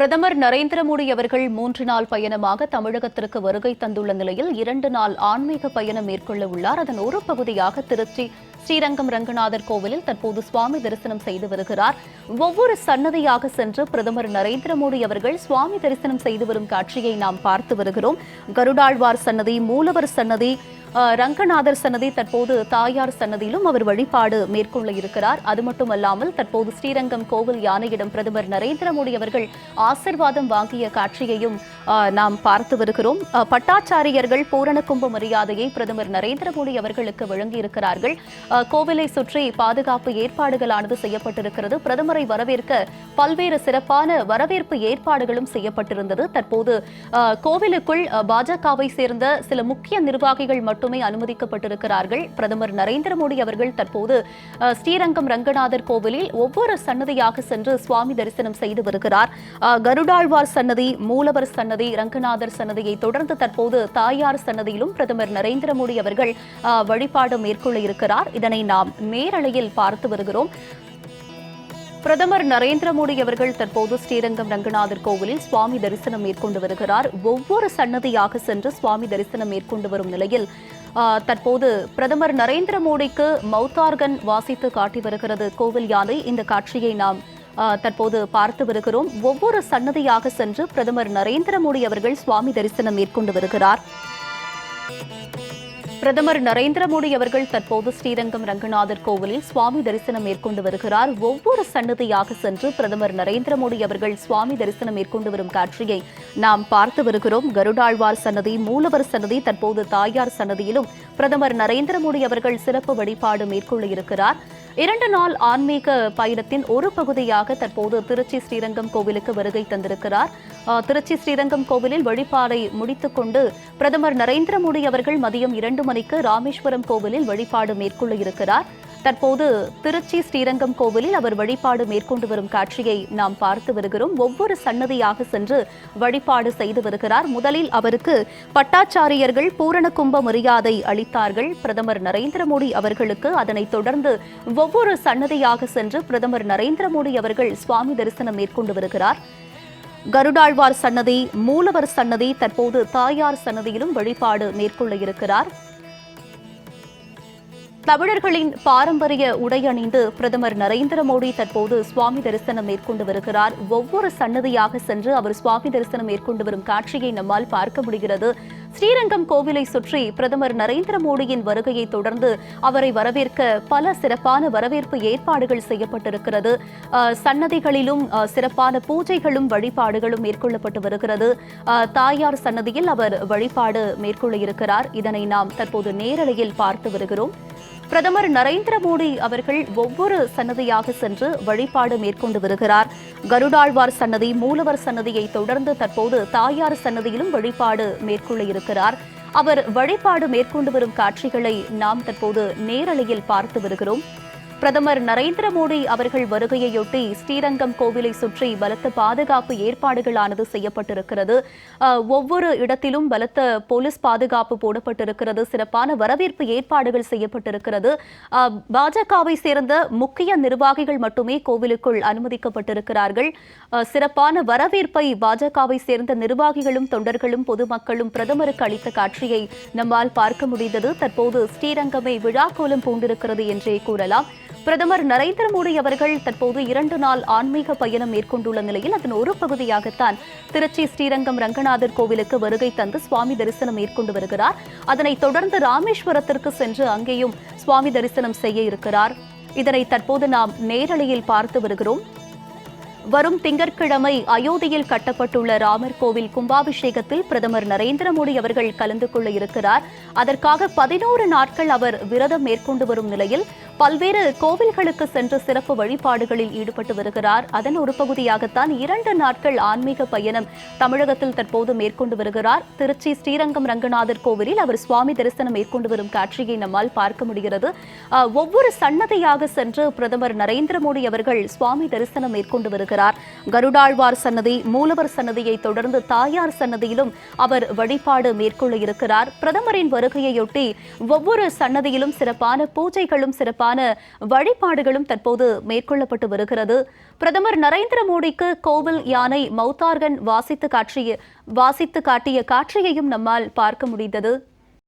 பிரதமர் நரேந்திர மோடி அவர்கள் மூன்று நாள் பயணமாக தமிழகத்திற்கு வருகை தந்துள்ள நிலையில் இரண்டு நாள் ஆன்மீக பயணம் மேற்கொள்ள உள்ளார். அதன் ஒரு பகுதியாக திருச்சி ஸ்ரீரங்கம் ரங்கநாதர் கோவிலில் தற்போது சுவாமி தரிசனம் செய்து வருகிறார். ஒவ்வொரு சன்னதியாக சென்று பிரதமர் நரேந்திர மோடி அவர்கள் சுவாமி தரிசனம் செய்து வரும் காட்சியை நாம் பார்த்து வருகிறோம். கருடாழ்வார் சன்னதி மூலவர் சன்னதி ரங்கநாதர் சன்னதி தற்போது தாயார் சன்னதியிலும் அவர் வழிபாடு மேற்கொள்ள இருக்கிறார். அது மட்டுமல்லாமல் தற்போது ஸ்ரீரங்கம் கோவில் யானையிடம் பிரதமர் நரேந்திர மோடி அவர்கள் ஆசிர்வாதம் வாங்கிய காட்சியையும் நாம் பார்த்து வருகிறோம். பட்டாச்சாரியர்கள் பூரண கும்ப மரியாதையை பிரதமர் நரேந்திர மோடி அவர்களுக்கு வழங்கியிருக்கிறார்கள். அஹ், கோவிலை சுற்றி பாதுகாப்பு ஏற்பாடுகளானது செய்யப்பட்டிருக்கிறது. பிரதமரை வரவேற்க பல்வேறு சிறப்பான வரவேற்பு ஏற்பாடுகளும் செய்யப்பட்டிருந்தது. தற்போது கோவிலுக்குள் பாஜகவை சேர்ந்த சில முக்கிய நிர்வாகிகள் மற்றும் அனுமதிக்கப்பட்டிருக்கிறார்கள். பிரதமர் நரேந்திர மோடி அவர்கள் தற்போது ஸ்ரீரங்கம் ரங்கநாதர் கோவிலில் ஒவ்வொரு சன்னதியாக சென்று சுவாமி தரிசனம் செய்து வருகிறார். கருடாழ்வார் சன்னதி மூலவர் சன்னதி ரங்கநாதர் சன்னதியை தொடர்ந்து தற்போது தாயார் சன்னதியிலும் பிரதமர் நரேந்திர மோடி அவர்கள் வழிபாடு மேற்கொள்ள இருக்கிறார். இதனை நாம் நேரலையில் பார்த்து வருகிறோம். பிரதமர் நரேந்திர மோடி அவர்கள் தற்போது ஸ்ரீரங்கம் ரங்கநாதர் கோவிலில் சுவாமி தரிசனம் மேற்கொண்டு வருகிறார். ஒவ்வொரு சன்னதியாக சென்று சுவாமி தரிசனம் மேற்கொண்டு வரும் நிலையில் தற்போது பிரதமர் நரேந்திர மோடிக்கு மௌத்தார்கன் வாசித்து காட்டி வருகிறது. கோவில் யானை இந்த காட்சியை நாம் தற்போது பார்த்து வருகிறோம். ஒவ்வொரு சன்னதியாக சென்று பிரதமர் நரேந்திர மோடி அவர்கள் சுவாமி தரிசனம் மேற்கொண்டு வருகிறார். பிரதமர் நரேந்திர மோடி அவர்கள் தற்போது ஸ்ரீரங்கம் ரங்கநாதர் கோவிலில் சுவாமி தரிசனம் மேற்கொண்டு வருகிறார். ஒவ்வொரு சன்னதியாக சென்று பிரதமர் நரேந்திர மோடி அவர்கள் சுவாமி தரிசனம் மேற்கொண்டு வரும் காட்சியை நாம் பார்த்து வருகிறோம். கருடாழ்வார் சன்னதி மூலவர் சன்னதி தற்போது தாயார் சன்னதியிலும் பிரதமர் நரேந்திர மோடி அவர்கள் சிறப்பு வழிபாடு மேற்கொள்ள இருக்கிறார். இரண்டு நாள் ஆன்மீக பயணத்தின் ஒரு பகுதியாக தற்போது திருச்சி ஸ்ரீரங்கம் கோவிலுக்கு வருகை தந்திருக்கிறார். அஹ், திருச்சி ஸ்ரீரங்கம் கோவிலில் வழிபாடை முடித்துக்கொண்டு பிரதமர் நரேந்திர மோடி அவர்கள் மதியம் இரண்டு மணிக்கு ராமேஸ்வரம் கோவிலில் வழிபாடு மேற்கொள்ள இருக்கிறார். தற்போது திருச்சி ஸ்ரீரங்கம் கோவிலில் அவர் வழிபாடு மேற்கொண்டு வரும் காட்சியை நாம் பார்த்து வருகிறோம். ஒவ்வொரு சன்னதியாக சென்று வழிபாடு செய்து வருகிறார். முதலில் அவருக்கு பட்டாச்சாரியர்கள் பூரண கும்ப மரியாதை அளித்தார்கள். பிரதமர் நரேந்திர மோடி அவர்களுக்கு அதனைத் தொடர்ந்து ஒவ்வொரு சன்னதியாக சென்று பிரதமர் நரேந்திர மோடி அவர்கள் சுவாமி தரிசனம் மேற்கொண்டு வருகிறார். கருடாழ்வார் சன்னதி மூலவர் சன்னதி தற்போது தாயார் சன்னதியிலும் வழிபாடு மேற்கொள்ள இருக்கிறார். தமிழர்களின் பாரம்பரிய உடை அணிந்து பிரதமர் நரேந்திர மோடி தற்போது சுவாமி தரிசனம் மேற்கொண்டு வருகிறார். ஒவ்வொரு சன்னதியாக சென்று அவர் சுவாமி தரிசனம் மேற்கொண்டு வரும் காட்சியை நம்மால் பார்க்க முடிகிறது. ஸ்ரீரங்கம் கோவிலை சுற்றி பிரதமர் நரேந்திர மோடியின் வருகையை தொடர்ந்து அவரை வரவேற்க பல சிறப்பான வரவேற்பு ஏற்பாடுகள் செய்யப்பட்டிருக்கிறது. சன்னதிகளிலும் சிறப்பான பூஜைகளும் வழிபாடுகளும் மேற்கொள்ளப்பட்டு வருகிறது. தாயார் சன்னதியில் அவர் வழிபாடு மேற்கொள்ள இருக்கிறார். இதனை நாம் தற்போது நேரலையில் பார்த்து வருகிறோம். பிரதமர் நரேந்திர மோடி அவர்கள் ஒவ்வொரு சன்னதியாக சென்று வழிபாடு மேற்கொண்டு வருகிறார். கருடாழ்வார் சன்னதி மூலவர் சன்னதியை தொடர்ந்து தற்போது தாயார் சன்னதியிலும் வழிபாடு மேற்கொள்ள இருக்கிறார். அவர் வழிபாடு மேற்கொண்டு வரும் காட்சிகளை நாம் தற்போது நேரலையில் பார்த்து வருகிறோம். பிரதமர் நரேந்திர மோடி அவர்கள் வருகையையொட்டி ஸ்ரீரங்கம் கோவிலை சுற்றி பலத்த பாதுகாப்பு ஏற்பாடுகளானது செய்யப்பட்டிருக்கிறது. ஒவ்வொரு இடத்திலும் பலத்த போலீஸ் பாதுகாப்பு போடப்பட்டிருக்கிறது. சிறப்பான வரவேற்பு ஏற்பாடுகள் செய்யப்பட்டிருக்கிறது. பாஜகவை சேர்ந்த முக்கிய நிர்வாகிகள் மட்டுமே கோவிலுக்குள் அனுமதிக்கப்பட்டிருக்கிறார்கள். அஹ், சிறப்பான வரவேற்பை பாஜகவை சேர்ந்த நிர்வாகிகளும் தொண்டர்களும் பொதுமக்களும் பிரதமருக்கு அளித்த காட்சியை நம்மால் பார்க்க முடிந்தது. தற்போது ஸ்ரீரங்கமே விழாக்கோலம் பூண்டிருக்கிறது என்றே கூறலாம். பிரதமர் நரேந்திர மோடி அவர்கள் தற்போது இரண்டு நாள் ஆன்மீக பயணம் மேற்கொண்டுள்ள நிலையில் அதன் ஒரு பகுதியாகத்தான் திருச்சி ஸ்ரீரங்கம் ரங்கநாதர் கோவிலுக்கு வருகை தந்து சுவாமி தரிசனம் மேற்கொண்டு வருகிறார். அதனைத் தொடர்ந்து ராமேஸ்வரத்திற்கு சென்று அங்கேயும் சுவாமி தரிசனம் செய்ய இருக்கிறார். இதனை தற்போது நாம் நேரலையில் பார்த்து வருகிறோம். வரும் திங்கட்கிழமை அயோத்தியில் கட்டப்பட்டுள்ள ராமர் கோவில் கும்பாபிஷேகத்தில் பிரதமர் நரேந்திர மோடி அவர்கள் கலந்து கொள்ள இருக்கிறார். அதற்காக பதினோரு நாட்கள் அவர் விரதம் மேற்கொண்டு வரும் நிலையில் பல்வேறு கோவில்களுக்கு சென்று சிறப்பு வழிபாடுகளில் ஈடுபட்டு வருகிறார். அதன் ஒரு பகுதியாகத்தான் இரண்டு நாட்கள் ஆன்மீக பயணம் தமிழகத்தில் தற்போது மேற்கொண்டு வருகிறார். திருச்சி ஸ்ரீரங்கம் ரங்கநாதர் கோவிலில் அவர் சுவாமி தரிசனம் மேற்கொண்டு வரும் காட்சியை நம்மால் பார்க்க முடிகிறது. ஒவ்வொரு சன்னதியாக சென்று பிரதமர் நரேந்திர மோடி அவர்கள் சுவாமி தரிசனம் மேற்கொண்டு வருகிறார். கருடாழ்வார் சன்னதி மூலவர் சன்னதியை தொடர்ந்து தாயார் சன்னதியிலும் அவர் வழிபாடு மேற்கொள்ள இருக்கிறார். பிரதமரின் வருகையொட்டி ஒவ்வொரு சன்னதியிலும் சிறப்பான பூஜைகளும் சிறப்பான அதற்கான வழிபாடுகளும் தற்போது மேற்கொள்ளப்பட்டு வருகிறது. பிரதமர் நரேந்திர மோடிக்கு கோவில் யானை மௌத்தார்கன் வாசித்து காட்சிய வாசித்து காட்டிய காட்சியையும் நம்மால் பார்க்க முடிந்தது.